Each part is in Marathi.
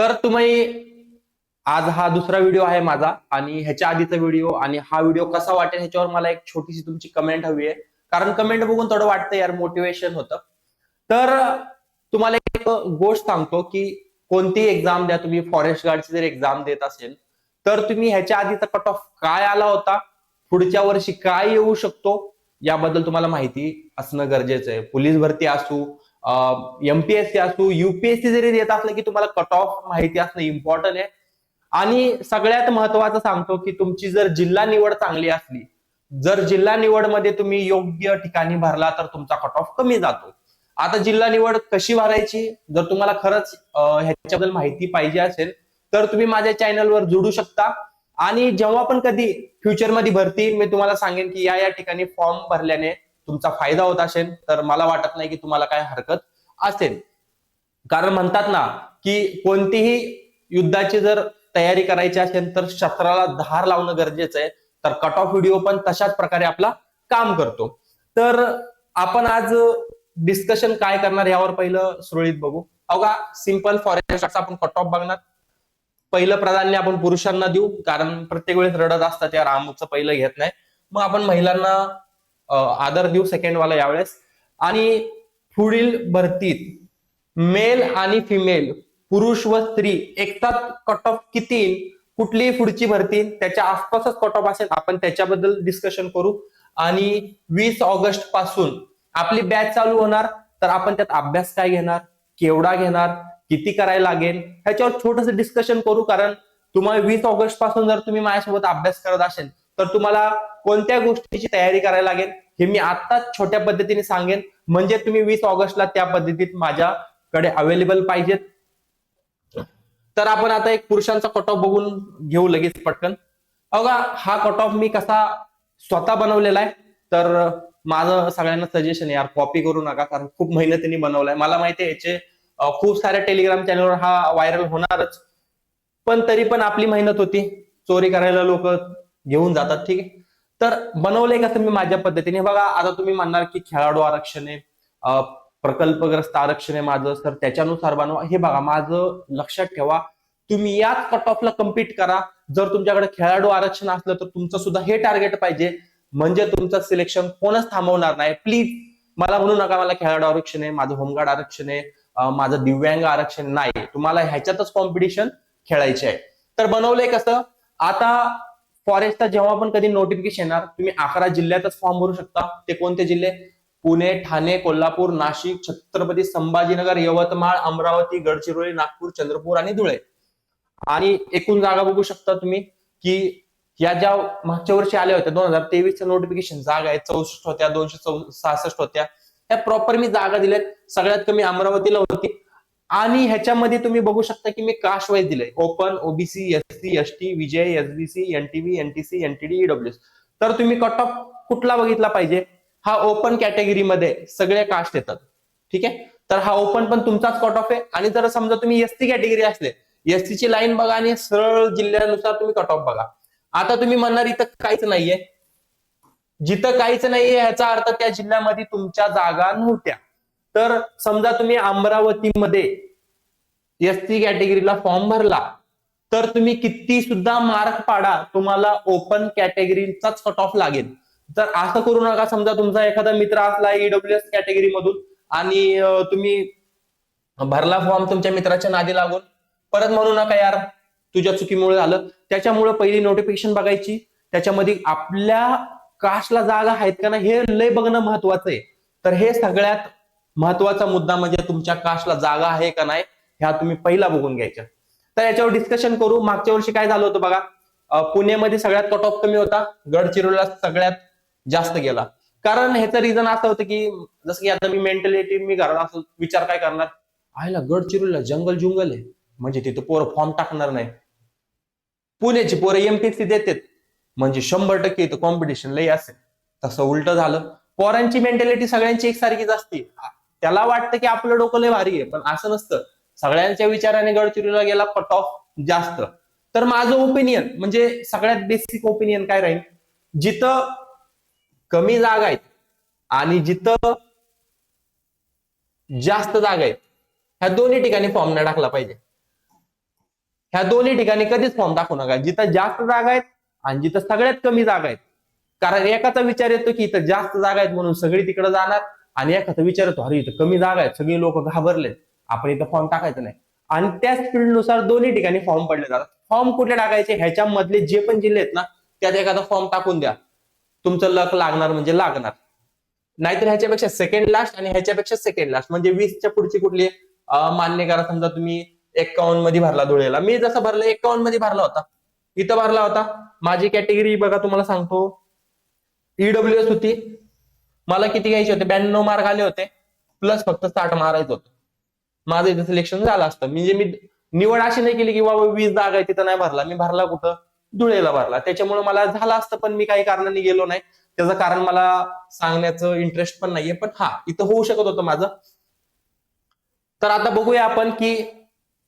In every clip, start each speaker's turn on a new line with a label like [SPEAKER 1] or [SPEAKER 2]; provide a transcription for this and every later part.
[SPEAKER 1] तर तुम्ही आज हा दुसरा व्हिडिओ आहे माझा आणि ह्याच्या आधीचा व्हिडिओ आणि हा व्हिडिओ कसा वाटेल ह्याच्यावर मला एक छोटीशी तुमची कमेंट हवी आहे. कारण कमेंट बघून थोडं वाटतं यार मोटिवेशन होतं. तर तुम्हाला एक गोष्ट सांगतो की कोणती एक्झाम द्या तुम्ही फॉरेस्ट गार्डची जर एक्झाम देत असेल तर तुम्ही ह्याच्या आधीचा कट ऑफ काय आला होता? पुढच्या वर्षी काय येऊ शकतो? याबद्दल तुम्हाला माहिती असणं गरजेचं आहे. पोलीस भरती असू एमपीएससी असू युपीएससी जरी देत असलं की तुम्हाला कट ऑफ माहिती असणं इम्पॉर्टंट आहे. आणि सगळ्यात महत्वाचं सांगतो की तुमची जर जिल्हा निवड चांगली असली जर जिल्हा निवडमध्ये तुम्ही योग्य ठिकाणी भरला तर तुमचा कट ऑफ कमी जातो. आता जिल्हा निवड कशी भरायची? जर तुम्हाला खरंच ह्याच्याबद्दल माहिती पाहिजे असेल तर तुम्ही माझ्या चॅनलवर जोडू शकता. आणि जेव्हा पण कधी फ्युचरमध्ये भरती येईल, मी तुम्हाला सांगेन की या या ठिकाणी फॉर्म भरल्याने तुमचा फायदा होत असेल तर मला वाटत नाही की तुम्हाला काय हरकत असेल. कारण म्हणतात ना की कोणतीही युद्धाची जर तयारी करायची असेल तर शस्त्राला धार लावणं गरजेचं आहे. तर कट ऑफ व्हिडिओ पण तशाच प्रकारे आपला काम करतो. तर आपण आज डिस्कशन काय करणार यावर पहिलं सुरळीत बघू. अवघा सिंपल फॉरेस्ट आपण कट ऑफ बघणार. पहिलं प्राधान्य आपण पुरुषांना देऊ कारण प्रत्येक वेळेस रडत असतात या रामचं पहिलं घेत नाही. मग आपण महिलांना आदर देऊ सेकंड वाला यावेळेस. आणि पुढील भरतीत मेल आणि फिमेल पुरुष व स्त्री एकटाच कट ऑफ किती येईल? कुठलीही पुढची भरती त्याच्या आसपासच कट ऑफ असेल आपण त्याच्याबद्दल डिस्कशन करू. आणि वीस ऑगस्टपासून आपली बॅच चालू होणार तर आपण त्यात अभ्यास काय घेणार केवढा घेणार किती करायला लागेल ह्याच्यावर छोटस डिस्कशन करू कारण तुम्हाला वीस ऑगस्टपासून जर तुम्ही माझ्यासोबत अभ्यास करत असेल तर तुम्हाला कोणत्या गोष्टीची तयारी करायला लागेल हे मी आत्ताच छोट्या पद्धतीने सांगेन. म्हणजे तुम्ही वीस ऑगस्टला त्या पद्धतीत माझ्याकडे अवेलेबल पाहिजेत. तर आपण आता एक पुरुषांचा कट ऑफ बघून घेऊ लगेच पटकन. अगा हा कट ऑफ मी कसा स्वतः बनवलेला आहे. तर माझं सगळ्यांना सजेशन आहे यार कॉपी करू नका कारण खूप मेहनतीने बनवलाय. मला माहिती आहे याचे खूप साऱ्या टेलिग्राम चॅनलवर हा व्हायरल होणारच. पण तरी पण आपली मेहनत होती. चोरी करायला लोक घेऊन जातात ठीक आहे? तर बनवलंय कसं मी माझ्या पद्धतीने? बघा आता तुम्ही म्हणणार की खेळाडू आरक्षण आहे प्रकल्पग्रस्त आरक्षण आहे माझं तर त्याच्यानुसार बनवा. हे बघा माझं लक्षात ठेवा तुम्ही याच कट ऑफला कम्पीट करा. जर तुमच्याकडे खेळाडू आरक्षण असलं तर तुमचं सुद्धा हे टार्गेट पाहिजे. म्हणजे तुमचं सिलेक्शन कोणच थांबवणार नाही. प्लीज मला म्हणू नका मला खेळाडू आरक्षण आहे माझं होमगार्ड आरक्षण आहे माझं दिव्यांग आरक्षण नाही. तुम्हाला ह्याच्यातच कॉम्पिटिशन खेळायचे आहे. तर बनवलंय कसं? आता फॉरेस्टचा जेव्हा पण कधी नोटिफिकेशन येणार तुम्ही अकरा जिल्ह्यातच फॉर्म भरू शकता. ते कोणते जिल्हे? पुणे ठाणे कोल्हापूर नाशिक छत्रपती संभाजीनगर यवतमाळ अमरावती गडचिरोली नागपूर चंद्रपूर आणि धुळे. आणि एकूण जागा बघू शकता तुम्ही की या ज्या मागच्या वर्षी आल्या होत्या दोन हजार तेवीसच्या नोटिफिकेशन जागा आहेत. चौसष्ट होत्या दोनशे चौ सहासष्ट होत्या. त्या प्रॉपर मी जागा दिल्यात. सगळ्यात कमी अमरावतीला होती. आणि ह्याच्यामध्ये तुम्ही बघू शकता की मी कास्ट वाईज दिलंय. Open OBC SC ST VJ SBC NTB NTC NTD EW तर तुम्ही कट ऑफ कुठला बघितला पाहिजे? हा ओपन कॅटेगरीमध्ये सगळे कास्ट येतात. ठीक आहे? तर हा ओपन पण तुमचाच कट ऑफ आहे. आणि जर समजा तुम्ही एसटी कॅटेगरी असले एसटी ची लाईन बघा आणि सरळ जिल्ह्यानुसार तुम्ही कट ऑफ बघा. आता तुम्ही म्हणणार इथं काहीच नाहीये. जिथं काहीच नाहीये ह्याचा अर्थ त्या जिल्ह्यामध्ये तुमच्या जागा नव्हत्या. तर समजा तुम्ही अमरावतीमध्ये एस सी कॅटेगरीला फॉर्म भरला तर तुम्ही किती सुद्धा मार्क पाडा तुम्हाला ओपन कॅटेगरीचाच कट ऑफ लागेल. तर असं करू नका. समजा तुमचा एखादा मित्र असला ईडब्ल्यू एस कॅटेगरी मधून आणि तुम्ही भरला फॉर्म तुमच्या मित्राच्या नादी लागून परत म्हणू नका यार तुझ्या चुकीमुळे झालं. त्याच्यामुळे पहिली नोटिफिकेशन बघायची. त्याच्यामध्ये आपल्या कास्टला जागा आहेत का नाही हे लय बघणं महत्वाचं आहे. तर हे सगळ्यात महत्त्वाचा मुद्दा म्हणजे तुमच्या कास्टला जागा आहे का नाही ह्या तुम्ही पहिला बघून घ्यायच्या. तर याच्यावर डिस्कशन करू. मागच्या वर्षी काय झालं होतं बघा? पुण्यामध्ये सगळ्यात कट ऑफ कमी होता. गडचिरोलीला सगळ्यात जास्त गेला. कारण ह्याचं रिझन असं होतं की जसं की आता मी मेंटॅलिटी मी घरात असं विचार काय करणार? आयला गडचिरोलीला जंगल जुंगल आहे. म्हणजे तिथं पोरं फॉर्म टाकणार नाही. पुण्याची पोरं एमपीएससी देतात. म्हणजे शंभर टक्के इथं कॉम्पिटिशन लई असेल. तसं उलट झालं. पोरांची मेंटॅलिटी सगळ्यांची एकसारखीच असते. त्याला वाटतं की आपलं डोकं लय भारी आहे पण असं नसतं. सगळ्यांच्या विचाराने गडचिरोलीला गेला कट ऑफ जास्त. तर माझं ओपिनियन म्हणजे सगळ्यात बेसिक ओपिनियन काय राहील? जिथं कमी जागा आहेत आणि जिथं जास्त जागा आहेत ह्या दोन्ही ठिकाणी फॉर्म नाही टाकला पाहिजे. ह्या दोन्ही ठिकाणी कधीच फॉर्म टाकू नका. जिथं जास्त जागा आहेत आणि जिथं सगळ्यात कमी जागा आहेत. कारण एकाचा विचार येतो की इथं जास्त जागा आहेत म्हणून सगळी तिकडे जाणार. आणि एखादा विचारतो अरे इथं कमी जागा आहेत सगळी लोक घाबरलेत आपण इथं फॉर्म टाकायचं नाही. आणि त्याच स्पीडनुसार दोन्ही ठिकाणी फॉर्म पडले जातात. फॉर्म कुठे टाकायचे? ह्याच्या मधले जे पण जिल्हे आहेत ना त्यात एखादा फॉर्म टाकून द्या. तुमचं लक लागणार म्हणजे लागणार. नाहीतर ह्याच्यापेक्षा सेकंड लास्ट आणि ह्याच्यापेक्षा सेकंड लास्ट म्हणजे वीसच्या पुढची कुठली मान्य करा समजा तुम्ही एक्कावन्नमध्ये भरला धुळेला. मी जसं भरलं एक्कावन्नमध्ये भरला होता. इथं भरला होता. माझी कॅटेगरी बघा तुम्हाला सांगतो. ईडब्ल्यू एस होती. मला किती घ्यायचे होते? ब्याण्णव मार्क आले होते. प्लस फक्त साठ मारायचं होतं. माझं इथं सिलेक्शन झालं असतं. म्हणजे मी निवड अशी नाही केली की बाबा वीस जागा आहे तिथं नाही भरला. मी भरला कुठं? धुळेला भरला. त्याच्यामुळे मला झालं असतं पण मी काही कारणाने गेलो नाही. त्याचं कारण मला सांगण्याचं इंटरेस्ट पण नाहीये. पण हा इथं होऊ शकत होतं माझं. तर आता बघूया आपण की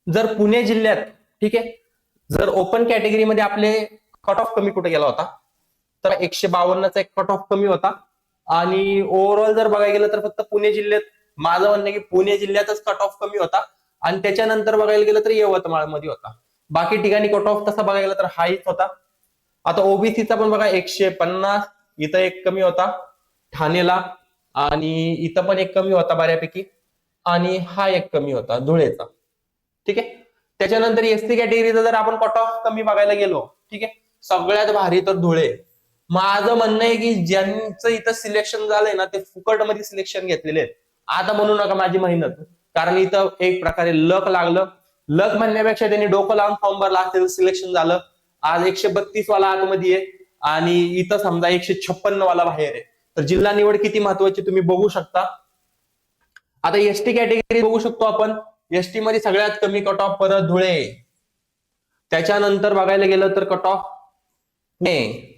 [SPEAKER 1] जर पुणे जिल्ह्यात ठीक आहे जर ओपन कॅटेगरीमध्ये आपले कट ऑफ कमी कुठे गेला होता? तर एकशे बावन्नचा एक कट ऑफ कमी होता. आणि ओव्हरऑल जर बघायला गेलं तर फक्त पुणे जिल्ह्यात माझं म्हणणं की पुणे जिल्ह्यातच कट ऑफ कमी होता. आणि त्याच्यानंतर बघायला गेलं तर यवतमाळमध्ये होता. बाकी ठिकाणी कट ऑफ तसा बघायला गेलं तर हाईच होता. आता ओबीसीचा पण बघा एकशे पन्नास इथं एक कमी होता. ठाणेला आणि इथं पण एक कमी होता बऱ्यापैकी. आणि हा एक कमी होता धुळेचा. ठीक आहे? त्याच्यानंतर एसटी कॅटेगरीचा जर आपण कट ऑफ कमी बघायला गेलो ठीक आहे? सगळ्यात भारी तर धुळे. माझं म्हणणं आहे की ज्यांचं इथं सिलेक्शन झालंय ना ते फुकटमध्ये सिलेक्शन घेतलेले आहेत. आता म्हणू नका माझी मेहनत. कारण इथं एक प्रकारे लक लागलं. लक म्हणण्यापेक्षा त्यांनी डोकं लावून फॉर्म भरला असेल सिलेक्शन झालं. आज एकशे बत्तीस वाला आतमध्ये आहे. आणि इथं समजा एकशे छप्पन्न वाला बाहेर आहे. तर जिल्हा निवड किती महत्वाची तुम्ही बघू शकता. आता एसटी कॅटेगरी बघू शकतो आपण. एसटी मध्ये सगळ्यात कमी कट ऑफ परत धुळे. त्याच्यानंतर बघायला गेलं तर कट ऑफ पुणे.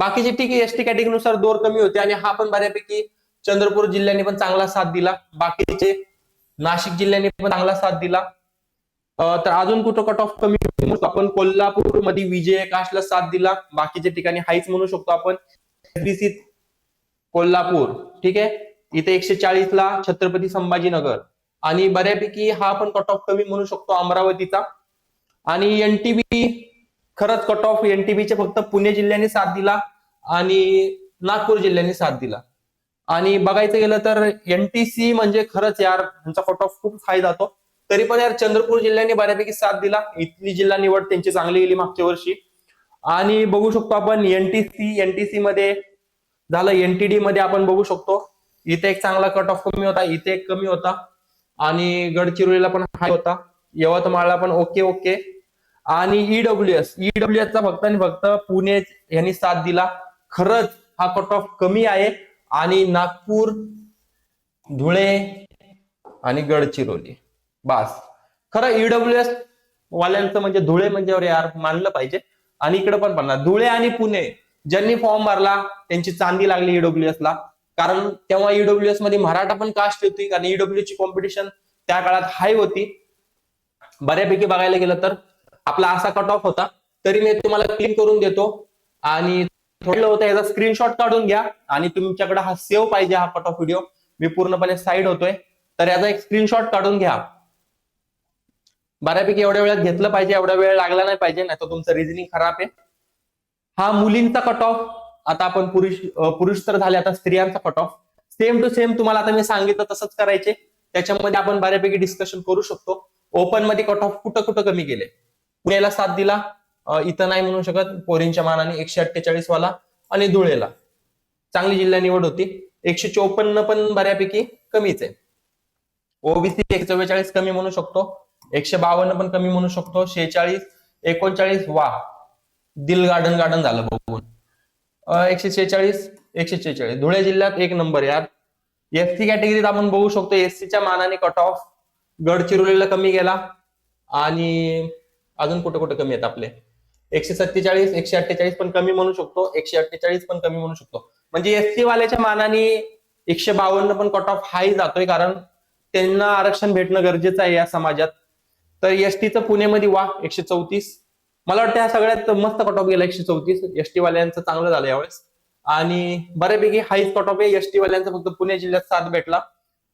[SPEAKER 1] बाकीचे ठीक आहे एसटी कॅटेगरीनुसार दोर कमी होते आणि हा पण बऱ्यापैकी चंद्रपूर जिल्ह्याने पण चांगला साथ दिला. बाकीचे नाशिक जिल्ह्याने पण चांगला साथ दिला. तर अजून कुठं कट ऑफ कमी आपण कोल्हापूरमध्ये विजय काशला साथ दिला. बाकीच्या ठिकाणी हाईच म्हणू शकतो आपण. कोल्हापूर ठीक आहे? इथे एकशे चाळीस ला छत्रपती संभाजीनगर. आणि बऱ्यापैकी हा पण कट ऑफ कमी म्हणू शकतो अमरावतीचा. आणि एनटीबी खरंच कट ऑफ एनटीबीचे फक्त पुणे जिल्ह्याने साथ दिला आणि नागपूर जिल्ह्याने साथ दिला. आणि बघायचं गेलं तर एनटीसी म्हणजे खरंच यार त्यांचा कट ऑफ खूप हाय जातो तरी पण यार चंद्रपूर जिल्ह्याने बऱ्यापैकी साथ दिला. इथली जिल्हा निवड त्यांची चांगली गेली मागच्या वर्षी. आणि बघू शकतो आपण एनटीसी एनटीसी मध्ये झालं एनटीडी मध्ये आपण बघू शकतो. इथे एक चांगला कट ऑफ कमी होता इथे एक कमी होता. आणि गडचिरोलीला पण हाय होता. यवतमाळला पण ओके ओके आणि ईडब्ल्यू एस ईडब्ल्यू चा फक्त आणि फक्त पुणे यांनी साथ दिला. खरंच हा कट ऑफ कमी आहे. आणि नागपूर धुळे आणि गडचिरोली. बास. खरं ईडब्ल्यू एस वाल्यांचं म्हणजे धुळे म्हणजे अरे यार मानलं पाहिजे. आणि इकडे पण पडणार धुळे आणि पुणे ज्यांनी फॉर्म भरला त्यांची चांदी लागली ईडब्ल्यूएस ला. कारण तेव्हा ईडब्ल्यूएसमध्ये मराठा पण कास्ट होती कारण ईडब्ल्यू ची कॉम्पिटिशन त्या काळात हाय होती. बऱ्यापैकी बघायला गेलं तर. आपला असा कट ऑफ होता. तरी मी तुम्हाला क्लिक करून देतो. आणि थोडलं होतं याचा स्क्रीनशॉट काढून घ्या. आणि तुमच्याकडे हा सेव्ह पाहिजे हा कट ऑफ व्हिडिओ मी पूर्णपणे साईड होतोय. तर याचा एक स्क्रीनशॉट काढून घ्या. बऱ्यापैकी एवढ्या वेळात घेतलं पाहिजे एवढा वेळ लागला नाही पाहिजे नाही तर तुमचं रिझनिंग खराब आहे. हा मुलींचा कट ऑफ आता आपण पुरुष पुरुष तर झाले आता स्त्रियांचा cut off same to same तुम्हाला आता मी सांगितलं तसंच करायचे. त्याच्यामध्ये आपण बऱ्यापैकी डिस्कशन करू शकतो. ओपनमध्ये कट ऑफ कुठं कुठं कमी गेले पुण्याला साथ दिला. इथं नाही म्हणू शकत. पोरींच्या मानाने एकशे अठ्ठेचाळीस वाला आणि धुळेला. चांगली जिल्हा निवड होती. एकशे चोपन्न पण बऱ्यापैकी कमीच आहे. ओबीसी एकशे चव्वेचाळीस कमी म्हणू शकतो. एकशे बावन्न पण कमी म्हणू शकतो. शेहेचाळीस एकोणचाळीस वा. दिल गार्डन गार्डन झालं बघून. एकशे शेहेचाळीस एकशे शेहेचाळीस. धुळे जिल्ह्यात एक नंबर यार. एससी कॅटेगरीत आपण बघू शकतो. एससीच्या मानाने कट ऑफ गडचिरोलीला कमी गेला. आणि अजून कुठे कुठे कमी आहेत आपले? एकशे सत्तेचाळीस एकशे अठ्ठेचाळीस पण कमी म्हणू शकतो एकशे अठ्ठेचाळीस पण कमी म्हणू शकतो. म्हणजे एससी वाल्याच्या मानाने एकशे बावन्न पण कट ऑफ हाय जातोय कारण त्यांना आरक्षण भेटणं गरजेचं आहे या समाजात. तर एसटीचं पुणेमध्ये वा एकशे चौतीस. मला वाटतं ह्या सगळ्यात मस्त कट ऑफ गेला एकशे चौतीस. एसटी वाल्यांचं चांगलं झालं यावेळेस. आणि बऱ्यापैकी हाईच कट ऑफ आहे एसटी वाल्यांचा फक्त पुणे जिल्ह्यात साथ भेटला.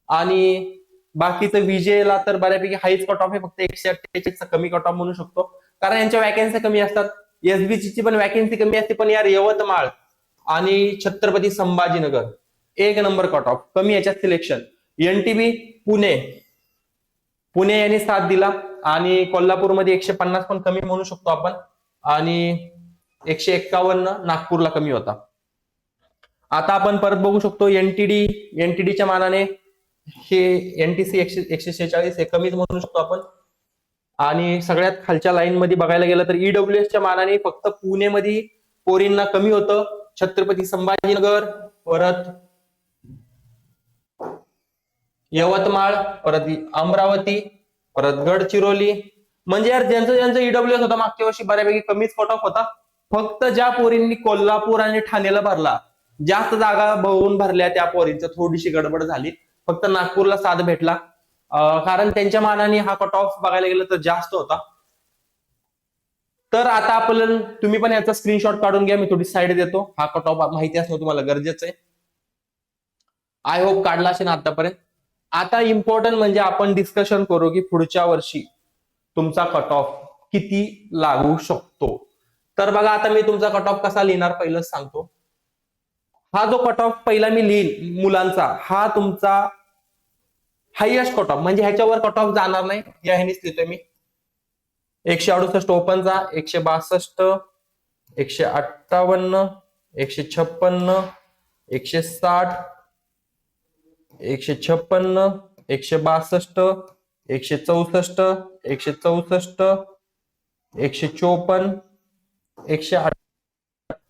[SPEAKER 1] आणि बाकीचं विजयला तर बऱ्यापैकी हाईच कट ऑफ आहे फक्त एकशे अठ्ठेचाळीसचा कमी कट ऑफ म्हणू शकतो. कारण यांच्या वॅकन्सी कमी असतात. एसबीसी ची पण वॅकन्सी कमी असते पण यार यवतमाळ आणि छत्रपती संभाजीनगर एक नंबर कट ऑफ कमी याच्यात सिलेक्शन एनटीबी पुणे. पुणे यांनी साथ दिला आणि कोल्हापूरमध्ये एकशे पन्नास पण कमी म्हणू शकतो आपण. आणि एकशे एक्कावन्न नागपूरला कमी होता. आता आपण परत बघू शकतो एनटीडी एनटीडीच्या मानाने हे एनटीसी एकशे एकशे शेहेचाळीस हे कमीच म्हणू शकतो आपण. आणि सगळ्यात खालच्या लाईन मध्ये बघायला गेलं तर ईडब्ल्यू च्या मानाने फक्त पुणेमध्ये पोरींना कमी होतं. छत्रपती संभाजीनगर परत यवतमाळ परत अमरावती परत गडचिरोली. म्हणजे यार ज्यांचं ज्यांचं ईडब्ल्यूएस होता मागच्या वर्षी बऱ्यापैकी कमीच कट ऑफ होता. फक्त ज्या पोरींनी कोल्हापूर आणि ठाणेला भरला जास्त जागा बघून भरल्या त्या पोरींचं थोडीशी गडबड झाली. फक्त नागपूरला साथ भेटला. कारण त्यांच्या मानाने हा कट ऑफ बघायला गेलं तर जास्त होता. तर आता आपण तुम्ही पण याचा स्क्रीनशॉट काढून घ्या मी थोडी साईड देतो. हा कट ऑफ माहिती असणं तुम्हाला गरजेचं आहे. आय होप काढला असेल आतापर्यंत. आता इम्पॉर्टंट म्हणजे आपण डिस्कशन करू की पुढच्या वर्षी तुमचा कट ऑफ किती लागू शकतो. तर बघा आता मी तुमचा कट ऑफ कसा लिहिणार पहिलंच सांगतो. हा जो कट ऑफ पहिला मी लिहिन मुलांचा हा तुमचा हायएस्ट कट ऑफ म्हणजे ह्याच्यावर कट ऑफ जाणार नाही. या ह्यानीच लिहितोय मी. एकशे अडुसष्ट ओपनचा एकशे बासष्ट एकशे अठ्ठावन्न एकशे छप्पन्न एकशे साठ एकशे छप्पन्न एकशे बासष्ट एकशे चौसष्ट एकशे चौसष्ट एकशे चोपन्न एकशे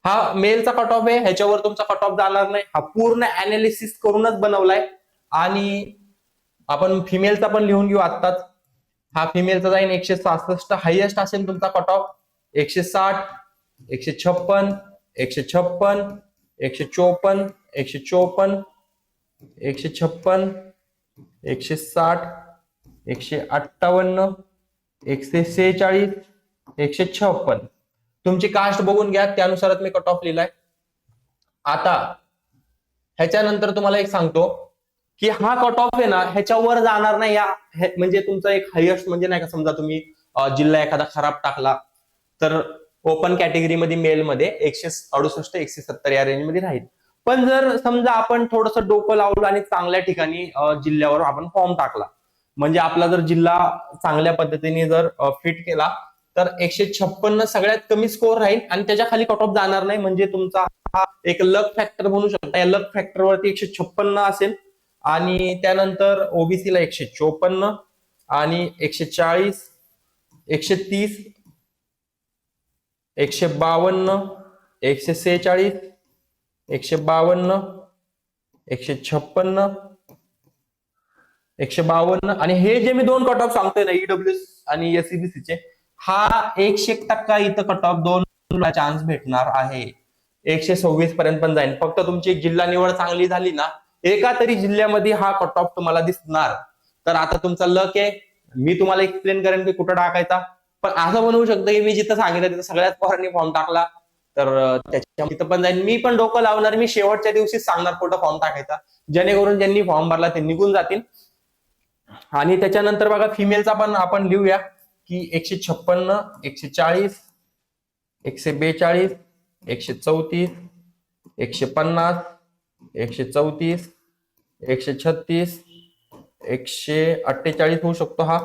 [SPEAKER 1] हा मेलचा कट ऑफ आहे. ह्याच्यावर तुमचा कट ऑफ जाणार नाही. हा पूर्ण अनालिसिस करूनच बनवलाय. आणि आपण फिमेलचा पण लिहून घेऊ आत्ताच. हा फिमेलचा जाईन एकशे सहासष्ट. हायएस्ट असेल तुमचा कट ऑफ एकशे साठ एकशे छप्पन एकशे छप्पन एकशे चोपन्न एकशे चोपन्न एकशे छप्पन एकशे साठ एकशे अठ्ठावन्न एकशे सेहेचाळीस एकशे छप्पन. तुमची कास्ट बघून घ्या त्यानुसारच मी कट ऑफ लिहिलाय. आता ह्याच्यानंतर तुम्हाला एक सांगतो. की हा कट ऑफ आहे ना ह्याच्यावर जाणार नाही या. म्हणजे तुमचा एक हायस्ट म्हणजे नाही का समजा तुम्ही जिल्हा एखादा खराब टाकला तर ओपन कॅटेगरीमध्ये मेलमध्ये एकशे अडुसष्ट एकशे सत्तर या रेंजमध्ये राहील. पण जर समजा आपण थोडस डोकं लावलं आणि चांगल्या ठिकाणी जिल्ह्यावर आपण फॉर्म टाकला म्हणजे आपला जर जिल्हा चांगल्या पद्धतीने जर फिट केला तर एकशे छप्पन्न सगळ्यात कमी स्कोर राहील आणि त्याच्याखाली कट ऑफ जाणार नाही. म्हणजे तुमचा हा एक लक फॅक्टर म्हणू शकता. या लक फॅक्टरवरती एकशे छप्पन्न असेल आणि त्यानंतर ओबीसीला एकशे चोपन्न आणि एकशे चाळीस एकशे तीस एकशे बावन्न एकशे सेहेचाळीस एकशे बावन्न एकशे छप्पन एकशे बावन्न. आणि हे जे मी दोन कट ऑफ सांगतोय ना ईडब्ल्यू आणि एससीबीसी चे हा एकशे एक टक्का इथं कट ऑफ दोन चान्स भेटणार आहे. एकशे सव्वीस पर्यंत पण जाईल फक्त तुमची जिल्हा निवड चांगली झाली ना एका तरी जिल्ह्यामध्ये हा कट ऑफ तुम्हाला दिसणार. तर आता तुमचा लक आहे. मी तुम्हाला एक्सप्लेन करेन की कुठं टाकायचा. पण असं म्हणू शकतं की मी जिथं सांगितलं तिथं सगळ्यात पोरांनी फॉर्म टाकला. तर त्याच्या तिथं पण जाईन. मी पण डोकं लावणार. मी शेवटच्या दिवशी सांगणार कुठं फॉर्म टाकायचा. जेणेकरून ज्यांनी फॉर्म भरला ते निघून जातील. आणि त्याच्यानंतर बघा फिमेलचा पण आपण लिहूया की एकशे छप्पन्न एकशे चाळीस एकशे बेचाळीस एकशे चौतीस एकशे पन्नास एकशे चौतीस एकशे छत्तीस एकशे अठ्ठेचाळीस होऊ शकतो हा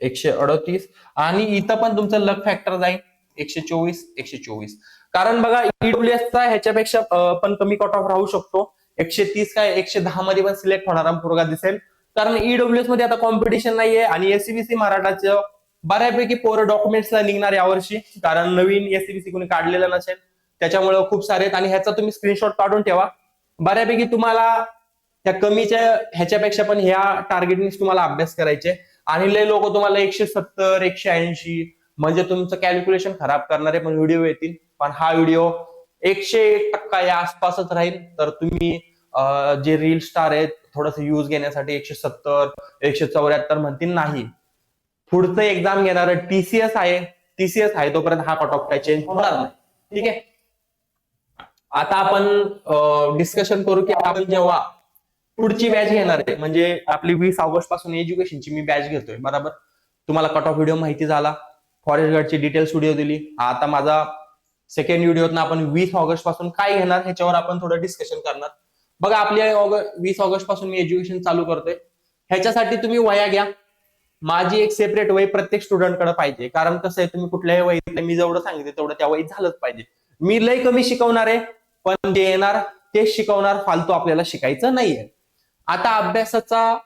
[SPEAKER 1] एकशे अडतीस. आणि इथं पण तुमचं लक फॅक्टर जाईल एकशे चोवीस एकशे चोवीस. कारण बघा ईडब्ल्यूएसचा ह्याच्यापेक्षा पण कमी कट ऑफ राहू शकतो. एकशे तीस काय एकशे दहा मध्ये पण सिलेक्ट होणारा पोरगा दिसेल. कारण ईडब्ल्यूएसमध्ये आता कॉम्पिटिशन नाहीये आणि एससीबीसी मराठाचं बऱ्यापैकी पोरं डॉक्युमेंट्सला निघणार यावर्षी कारण नवीन एससीबीसी कोणी काढलेलं नसेल. त्याच्यामुळे खूप सारे आहेत. आणि ह्याचा तुम्ही स्क्रीनशॉट काढून ठेवा. बऱ्यापैकी तुम्हाला त्या कमीच्या ह्याच्यापेक्षा पण ह्या टार्गेटनीच तुम्हाला अभ्यास करायचे. आणि लय लोक तुम्हाला एकशे सत्तर एकशे ऐंशी म्हणजे तुमचं कॅल्क्युलेशन खराब करणारे पण व्हिडिओ येतील. पण हा व्हिडिओ एकशे एक टक्का या आसपासच राहील. तर तुम्ही जे रील स्टार आहेत थोडस यूज घेण्यासाठी एकशे सत्तर एकशे चौऱ्याहत्तर म्हणतील नाही. पुढचं एक्झाम घेणार टीसीएस आहे. टीसीएस आहे तोपर्यंत हा कट ऑफ काय चेंज होणार नाही. ठीक आहे? आता आपण डिस्कशन करू की आपण जेव्हा पुढची बॅच घेणार आहे. म्हणजे आपली वीस ऑगस्टपासून एज्युकेशनची मी बॅच घेतोय. बरोबर? तुम्हाला कट ऑफ व्हिडिओ माहिती झाला. फॉरेस्ट गार्डची डिटेल्स व्हिडिओ दिली. आता माझा सेकंड व्हिडिओत आपण वीस ऑगस्टपासून काय घेणार ह्याच्यावर आपण थोडं डिस्कशन करणार. बघा आपल्या ऑगस्ट वीस ऑगस्टपासून मी एज्युकेशन चालू करतोय. ह्याच्यासाठी तुम्ही वया घ्या. माझी एक सेपरेट वय प्रत्येक स्टुडंटकडे पाहिजे. कारण कसं आहे तुम्ही कुठल्याही वयीत मी जेवढं सांगितलं तेवढं त्या वयीत झालंच पाहिजे. मी लय कमी शिकवणार आहे पण जे येणार तेच शिकवणार फालतू आपल्याला शिकायचं नाहीये. आता अभ्यासाचा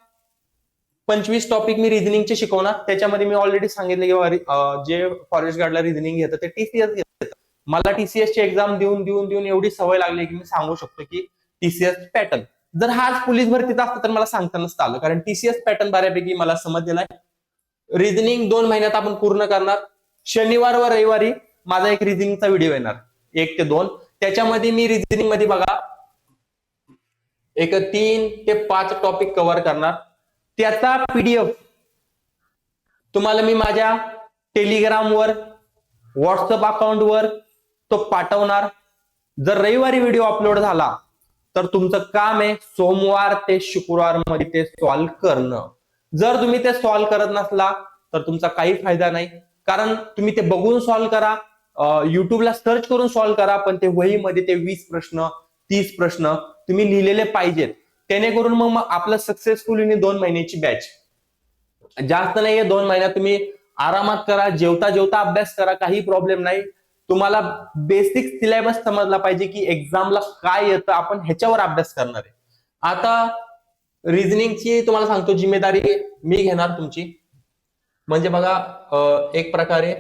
[SPEAKER 1] पंचवीस टॉपिक मी रिझनिंगचे शिकवणार. त्याच्यामध्ये मी ऑलरेडी सांगितलं की जे फॉरेस्ट गार्डला रिझनिंग घेतं ते टीसीएस घेतं मला टीसीएस ची एक्झाम देऊन देऊन देऊन एवढी सवय लागली की मी सांगू शकतो की टीसीएस पॅटर्न जर हाच पोलीस भरतीचा असतं तर मला सांगता नसतं आलं. कारण टीसीएस पॅटर्न बऱ्यापैकी मला समजलेला आहे. रिझनिंग दोन महिन्यात आपण पूर्ण करणार. शनिवार व रविवारी माझा एक रिझनिंगचा व्हिडिओ येणार. एक ते दोन. त्याच्यामध्ये मी रिझनिंगमध्ये बघा एक तीन ते पाच टॉपिक कव्हर करणार. त्याचा पीडीएफ तुम्हाला मी माझ्या टेलिग्रामवर व्हॉट्सअप अकाउंटवर तो पाठवणार. जर रविवारी व्हिडिओ अपलोड झाला तर तुमचं काम आहे सोमवार ते शुक्रवारमध्ये ते सॉल्व्ह करणं. जर तुम्ही ते सॉल्व्ह करत नसला तर तुमचा काही फायदा नाही. कारण तुम्ही ते बघून सॉल्व्ह करा युट्यूबला सर्च करून सॉल्व्ह करा पण ते वहीमध्ये ते वीस प्रश्न तीस प्रश्न तुम्ही लिहिलेले पाहिजेत. त्याने करून मग आपलं सक्सेसफुल दोन महिन्याची बॅच जास्त नाहीये दोन महिन्यात तुम्ही आरामात करा जेवता जेवता अभ्यास करा काही प्रॉब्लेम नाही. तुम्हाला बेसिक सिलेबस समजला पाहिजे की एक्झामला काय येतं आपण ह्याच्यावर अभ्यास करणार आहे. आता रिझनिंगची तुम्हाला सांगतो जिम्मेदारी मी घेणार तुमची. म्हणजे बघा एक प्रकारे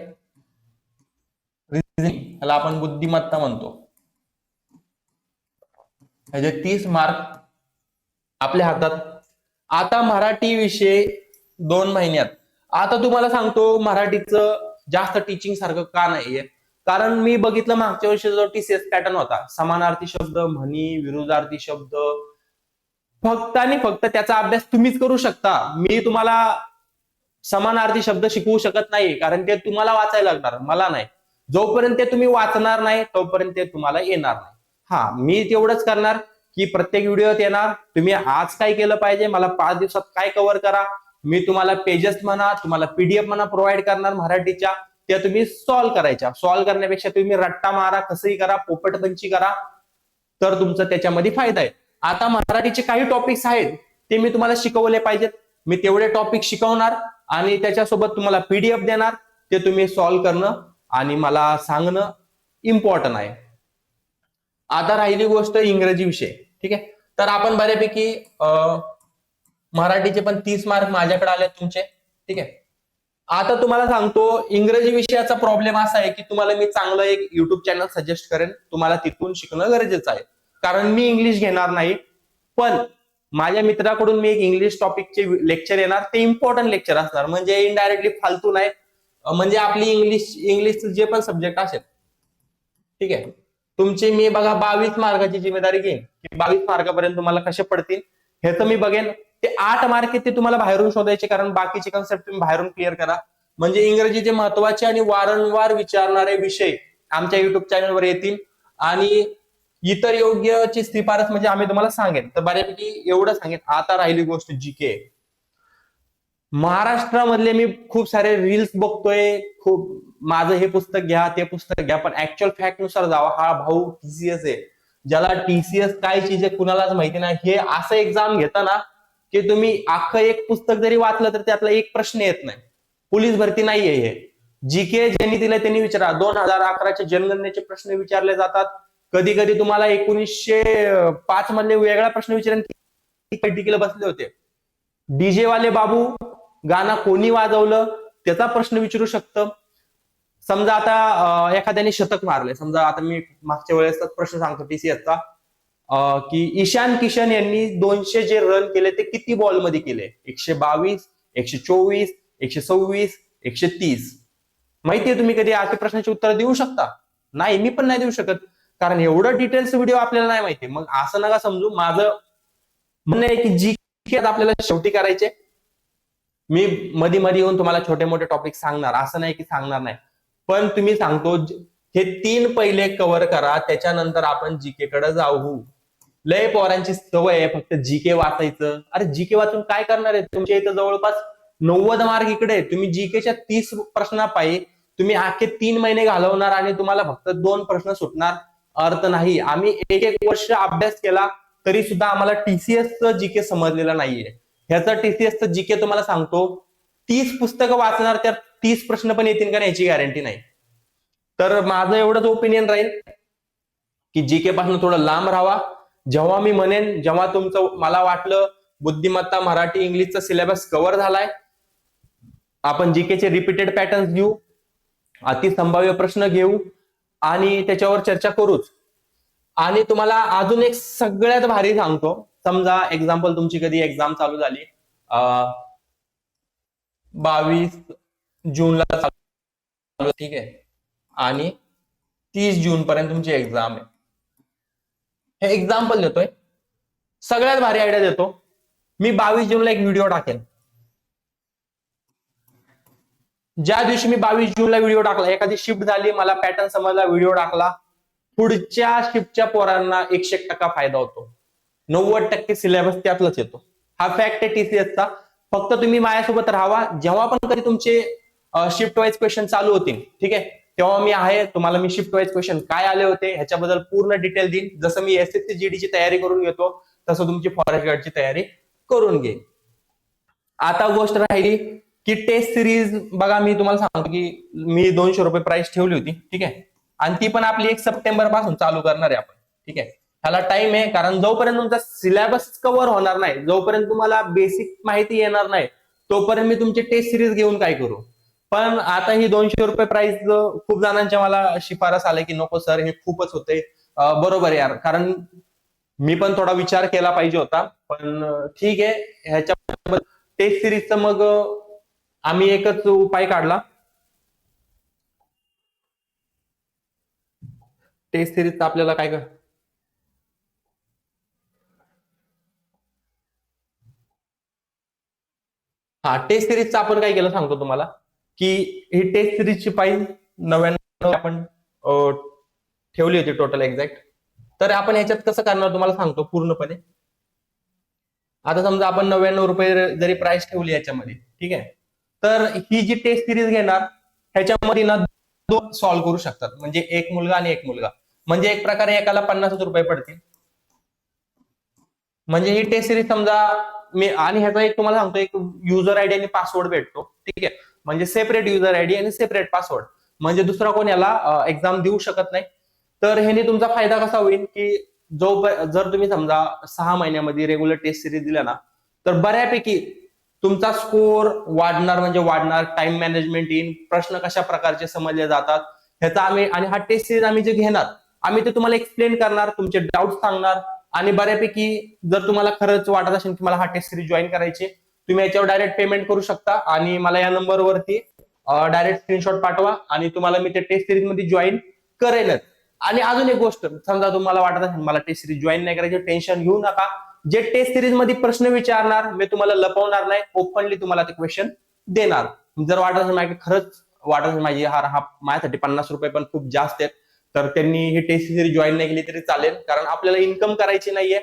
[SPEAKER 1] रिझनिंग ह्याला आपण बुद्धिमत्ता म्हणतो. म्हणजे तीस मार्क आपल्या हातात. आता मराठी विषय दोन महिन्यात. आता तुम्हाला सांगतो मराठीचं जास्त टीचिंग सारखं का नाहीये? कारण मी बघितलं मागच्या वर्षी जो टीसीएस पॅटर्न होता समानार्थी शब्द म्हणी विरोधार्थी शब्द फक्त आणि फक्त त्याचा अभ्यास तुम्हीच करू शकता. मी तुम्हाला समानार्थी शब्द शिकवू शकत नाही कारण ते तुम्हाला वाचायला लागणार मला नाही. जोपर्यंत ते तुम्ही वाचणार नाही तोपर्यंत ते तुम्हाला येणार नाही. हा मी तेवढंच करणार. की प्रत्येक व्हिडिओत येणार. तुम्ही आज काय केलं पाहिजे? मला पाच दिवसात काय कव्हर करा? मी तुम्हाला पेजेस म्हणा तुम्हाला पीडीएफ म्हणा प्रोव्हाइड करणार मराठीच्या. त्या तुम्ही सॉल्व्ह करायच्या. सॉल्व्ह करण्यापेक्षा तुम्ही रट्टा मारा कसंही करा पोपटपंची करा. तर तुमचा त्याच्यामध्ये फायदा आहे. आता मराठीचे काही टॉपिक्स आहेत ते मी तुम्हाला शिकवले पाहिजेत. मी तेवढे टॉपिक शिकवणार आणि त्याच्यासोबत तुम्हाला पीडीएफ देणार. ते तुम्ही सॉल्व्ह करणं आणि मला सांगणं इम्पॉर्टंट आहे. आता राहिली गोष्ट इंग्रजी विषय. ठीक आहे? तर आपण बऱ्यापैकी मराठीचे पण तीस मार्क माझ्याकडे आले तुमचे. ठीक आहे? आता तुम्हाला सांगतो इंग्रजी विषयाचा प्रॉब्लेम असा आहे की तुम्हाला मी चांगलं एक युट्यूब चॅनल सजेस्ट करेन. तुम्हाला तिथून शिकणं गरजेचं आहे. कारण मी इंग्लिश घेणार नाही. पण माझ्या मित्राकडून मी एक इंग्लिश टॉपिकचे लेक्चर येणार. ते इम्पॉर्टंट लेक्चर असणार. म्हणजे इनडायरेक्टली फालतू नाही. म्हणजे आपली इंग्लिश इंग्लिश जे पण सब्जेक्ट असेल. ठीक आहे? तुमची मी बघा बावीस मार्काची जिम्मेदारी घेईन. की बावीस मार्कापर्यंत तुम्हाला कसे पडतील हे तर मी बघेन. ते आठ मार्क आहेत ते तुम्हाला बाहेरून शोधायचे कारण बाकीचे कन्सेप्ट तुम्ही बाहेरून क्लिअर करा. म्हणजे इंग्रजीचे महत्त्वाचे आणि वारंवार विचारणारे विषय आमच्या युट्यूब चॅनलवर येतील. आणि इतर योग्यची शिफारस म्हणजे आम्ही तुम्हाला सांगेन. तर बऱ्यापैकी एवढं सांगेन. आता राहिली गोष्ट जी के महाराष्ट्रामधले मी खूप सारे रील्स बघतोय. खूप माझं हे पुस्तक घ्या ते पुस्तक घ्या पण ऍक्च्युअल फॅक्टनुसार जावा. हा भाऊ टीसीएस आहे. ज्याला टीसीएस काय चीज आहे कुणालाच माहिती नाही. हे असं एक्झाम घेता ना की तुम्ही अख्खं एक पुस्तक जरी वाचलं तर त्यातला एक प्रश्न येत नाही. पोलीस भरती नाहीये हे. जी के ज्यांनी दिलं त्यांनी विचारा. दोन हजार अकराच्या जनगणनेचे प्रश्न विचारले जातात. कधी कधी तुम्हाला एकोणीसशे पाच मधले वेगळा प्रश्न विचारून बसले होते. डीजे वाले बाबू गाणं कोणी वाजवलं? त्याचा प्रश्न विचारू शकतं. समजा आता एखाद्याने शतक मारले समजा आता मी मागच्या वेळेस प्रश्न सांगतो टीसीएसचा की ईशान किशन यांनी दोनशे जे रन केले ते किती बॉलमध्ये केले? एकशे बावीस एकशे चोवीस एकशे सव्वीस एकशे तीस. माहितीये तुम्ही कधी अशा प्रश्नाची उत्तर देऊ शकता? नाही मी पण नाही देऊ शकत. कारण एवढं डिटेल्स व्हिडिओ आपल्याला नाही माहिती. मग असं नका समजू. माझं म्हणणं आहे की जी आपल्याला शेवटी करायचे मी मध्ये मध्ये येऊन तुम्हाला छोटे मोठे टॉपिक सांगणार. असं नाही की सांगणार नाही. पण तुम्ही सांगतो हे तीन पहिले कव्हर करा त्याच्यानंतर आपण जीके कडे जाऊ. लय पोरांची सवय आहे फक्त जीके वाचायचं. अरे जीके वाचून काय करणार आहे? तुमच्या इथं जवळपास नव्वद मार्क इकडे तुम्ही जीकेच्या तीस प्रश्नापायी तुम्ही आखे तीन महिने घालवणार आणि तुम्हाला फक्त दोन प्रश्न सुटणार. अर्थ नाही. आम्ही एक एक वर्ष अभ्यास केला तरी सुद्धा आम्हाला टीसीएसचं जीके समजलेलं नाहीये. ह्याचं टीसीएसचं जीके तुम्हाला सांगतो तीस पुस्तकं वाचणार त्यात तीस प्रश्न पण येतील का याची गॅरंटी नाही. तर माझं एवढंच ओपिनियन राहील की जी के पासून थोडं लांब राहावा. जेव्हा मी म्हणेन जेव्हा तुमचं मला वाटलं बुद्धिमत्ता मराठी इंग्लिशचा सिलेबस कव्हर झालाय आपण जी केचे रिपीटेड पॅटर्न्स घेऊ अतिसंभाव्य प्रश्न घेऊ आणि त्याच्यावर चर्चा करूच. आणि तुम्हाला अजून एक सगळ्यात भारी सांगतो. समजा एक्झाम्पल तुमची कधी एक्झाम चालू झाली बावीस जूनला चालू ठीक आहे. आणि तीस जून पर्यंत तुमची एक्झाम आहे. हे एक्झाम्पल देतोय. सगळ्यात भारी आयडिया देतो. मी बावीस जूनला एक व्हिडिओ टाकेन. ज्या दिवशी मी बावीस जूनला व्हिडिओ टाकला एखादी शिफ्ट झाली मला पॅटर्न समजला व्हिडिओ टाकला पुढच्या शिफ्टच्या पोरांना एकशे एक टक्का फायदा होतो. नव्वद टक्के सिलेबस त्यातलाच येतो. हा फॅक्ट आहे टीसीएसचा फक्त तुम्ही माझ्यासोबत राहावा. जेव्हा पण कधी तुमचे शिफ्ट वाईज क्वेश्चन चालू होतील ठीक आहे? तेव्हा मी आहे तुम्हाला मी शिफ्ट वाईज क्वेश्चन काय आले होते ह्याच्याबद्दल पूर्ण डिटेल देईन. जसं मी एस एस सी जीडीची तयारी करून घेतो तसं तुमची फॉरेस्ट गार्डची तयारी करून घे आता गोष्ट राहिली की टेस्ट सिरीज बघा मी तुम्हाला सांगतो की मी दोनशे रुपये प्राइस ठेवली होती ठीक आहे? आणि ती पण आपली एक सप्टेंबरपासून चालू करणार आहे आपण ठीक आहे? ह्याला टाइम आहे कारण जोपर्यंत तुमचा सिलेबस कव्हर होणार नाही जोपर्यंत तुम्हाला बेसिक माहिती येणार नाही तोपर्यंत मी तुमची टेस्ट सिरीज घेऊन काय करू? पण आता ही दोनशे रुपये प्राइस खूप जणांच्या मला शिफारस आले की नको सर हे खूपच होते. बरोबर यार कारण मी पण थोडा विचार केला पाहिजे होता पण ठीक आहे ह्याच्या टेस्ट सिरीजचं मग आम्ही एकच उपाय काढला. टेस्ट सिरीजचं आपल्याला काय कर हा टेस्ट सिरीजचं आपण काय केलं सांगतो तुम्हाला? की ही टेस्ट सिरीजची फाईल नव्याण्णव आपण ठेवली होती टोटल एक्झॅक्ट तर आपण ह्याच्यात कसं करणार तुम्हाला सांगतो पूर्णपणे. आता समजा आपण नव्याण्णव रुपये जरी प्राइस ठेवली याच्यामध्ये ठीक आहे? तर ही जी टेस्ट सिरीज घेणार ह्याच्यामध्ये ना दोन सॉल्व्ह करू शकतात. म्हणजे एक मुलगा आणि एक मुलगा. म्हणजे एक प्रकारे एकाला पन्नासच रुपये पडतील. म्हणजे ही टेस्ट सिरीज समजा मी आणि ह्याचा एक तुम्हाला सांगतो एक युजर आयडी आणि पासवर्ड भेटतो. ठीक आहे? म्हणजे सेपरेट युजर आयडी आणि सेपरेट पासवर्ड म्हणजे दुसरा कोण याला एक्झाम देऊ शकत नाही. तर ह्याने तुमचा फायदा कसा होईल की जो जर तुम्ही समजा सहा महिन्यामध्ये रेग्युलर टेस्ट सिरीज दिल्या ना तर बऱ्यापैकी तुमचा स्कोर वाढणार म्हणजे वाढणार. टाइम मॅनेजमेंट येईल. प्रश्न कशा प्रकारचे समजले जातात ह्याचा आम्ही आणि हा टेस्ट सिरीज आम्ही जे घेणार आम्ही ते तुम्हाला एक्सप्लेन करणार तुमचे डाऊट सांगणार. आणि बऱ्यापैकी जर तुम्हाला खरंच वाटत असेल की मला हा टेस्ट सिरीज जॉईन करायची तुम्ही याच्यावर डायरेक्ट पेमेंट करू शकता आणि मला या नंबरवरती डायरेक्ट स्क्रीनशॉट पाठवा आणि तुम्हाला मी ते टेस्ट सिरीजमध्ये जॉईन करेलच. आणि अजून एक गोष्ट समजा तुम्हाला वाटत असेल मला टेस्ट सिरीज जॉईन नाही करायची टेन्शन घेऊ नका. जे टेस्ट सिरीजमध्ये प्रश्न विचारणार मी तुम्हाला लपवणार नाही ओपनली तुम्हाला ते क्वेश्चन देणार. जर वाटत असेल माझ्या खरंच वाटत असेल माझी हार हा माझ्यासाठी पन्नास रुपये पण खूप जास्त आहेत तर त्यांनी ही टेस्ट सिरीज जॉईन नाही केली तरी चालेल कारण आपल्याला इन्कम करायची नाहीये.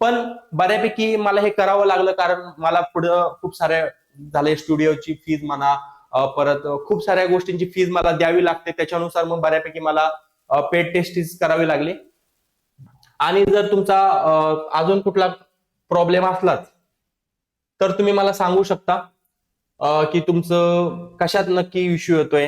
[SPEAKER 1] पण बऱ्यापैकी मला हे करावं लागलं कारण मला पुढं खूप साऱ्या झाले स्टुडिओची फीज म्हणा परत खूप साऱ्या गोष्टींची फीज मला द्यावी लागते. त्याच्यानुसार मग बऱ्यापैकी मला पेड टेस्टीज करावी लागली. आणि जर तुमचा अजून कुठला प्रॉब्लेम असलाच तर तुम्ही मला सांगू शकता की तुमचं कशात नक्की इश्यू येतोय.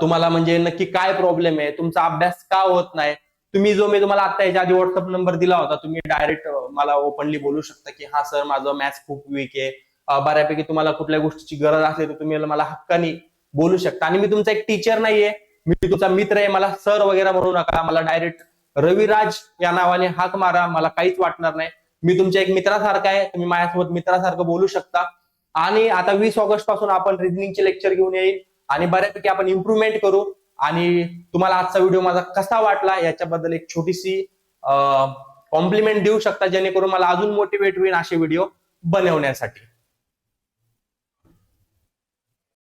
[SPEAKER 1] तुम्हाला म्हणजे नक्की काय प्रॉब्लेम आहे? तुमचा अभ्यास का होत नाही? तुम्ही जो मी तुम्हाला आता याच्या आधी व्हॉट्सअप नंबर दिला होता तुम्ही डायरेक्ट मला ओपनली बोलू शकता की हा सर माझं मॅथ्स खूप वीक आहे. बऱ्यापैकी तुम्हाला कुठल्या गोष्टीची गरज असेल तर तुम्ही मला हक्कानी बोलू शकता. आणि मी तुमचा एक टीचर नाहीये. मी तुमचा मित्र आहे. मला सर वगैरे म्हणू नका. मला डायरेक्ट रविराज या नावाने हाक मारा. मला काहीच वाटणार नाही. मी तुमच्या एक मित्रासारखा आहे. तुम्ही माझ्यासोबत मित्रासारखं बोलू शकता. आणि आता वीस ऑगस्टपासून आपण रिजनिंगचे लेक्चर घेऊन येईल. आणि बऱ्यापैकी आपण इम्प्रुव्हमेंट करू. आणि तुम्हाला आजचा व्हिडिओ माझा कसा वाटला याच्याबद्दल एक छोटीशी कॉम्प्लिमेंट देऊ शकता जेणेकरून मला अजून मोटिवेट होईल असे व्हिडिओ बनवण्यासाठी.